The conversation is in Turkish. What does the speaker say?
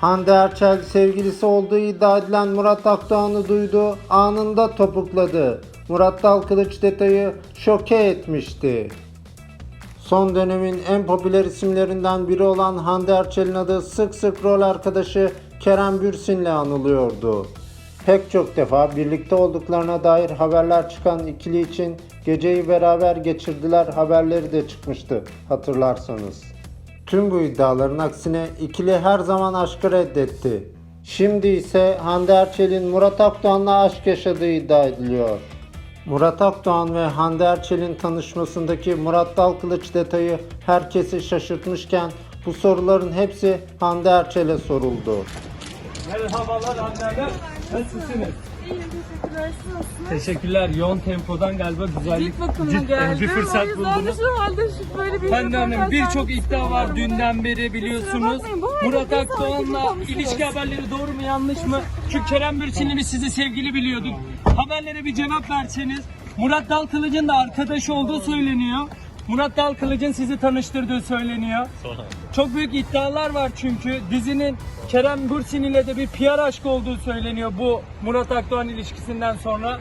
Hande Erçel sevgilisi olduğu iddia edilen Murat Akdoğan'ı duydu, anında topukladı. Murat Dalkılıç detayı şoke etmişti. Son dönemin en popüler isimlerinden biri olan Hande Erçel'in adı sık sık rol arkadaşı Kerem Bürsin'le anılıyordu. Pek çok defa birlikte olduklarına dair haberler çıkan ikili için geceyi beraber geçirdiler haberleri de çıkmıştı hatırlarsanız. Tüm bu iddiaların aksine ikili her zaman aşkı reddetti. Şimdi ise Hande Erçel'in Murat Akdoğan'la aşk yaşadığı iddia ediliyor. Murat Akdoğan ve Hande Erçel'in tanışmasındaki Murat Dalkılıç detayı herkesi şaşırtmışken bu soruların hepsi Hande Erçel'e soruldu. Merhabalar anneler. Nasılsınız? İyiyim teşekkürler. Siz nasılsınız? Teşekkürler. Yoğun tempodan galiba güzellik Cilt bakımına cidden geldim. bir fırsat o yüzden de buldunuz. şu halde şu böyle bir Hande Hanım birçok iddia var dünden beri biliyorsunuz. bakmayın, bu Murat herkes herkesi Akdoğan'la konuşuyoruz. ilişki haberleri doğru mu yanlış mı? Çünkü Kerem Bürsin'i biz sizi sevgili biliyorduk. Haberlere bir cevap verseniz. Murat Dalkılıç'ın da arkadaş olduğu söyleniyor. Murat Dalkılıç'ın sizi tanıştırdığı söyleniyor. Çok büyük iddialar var çünkü dizinin Kerem Bürsin ile de bir PR aşkı olduğu söyleniyor bu Murat Akdoğan ilişkisinden sonra.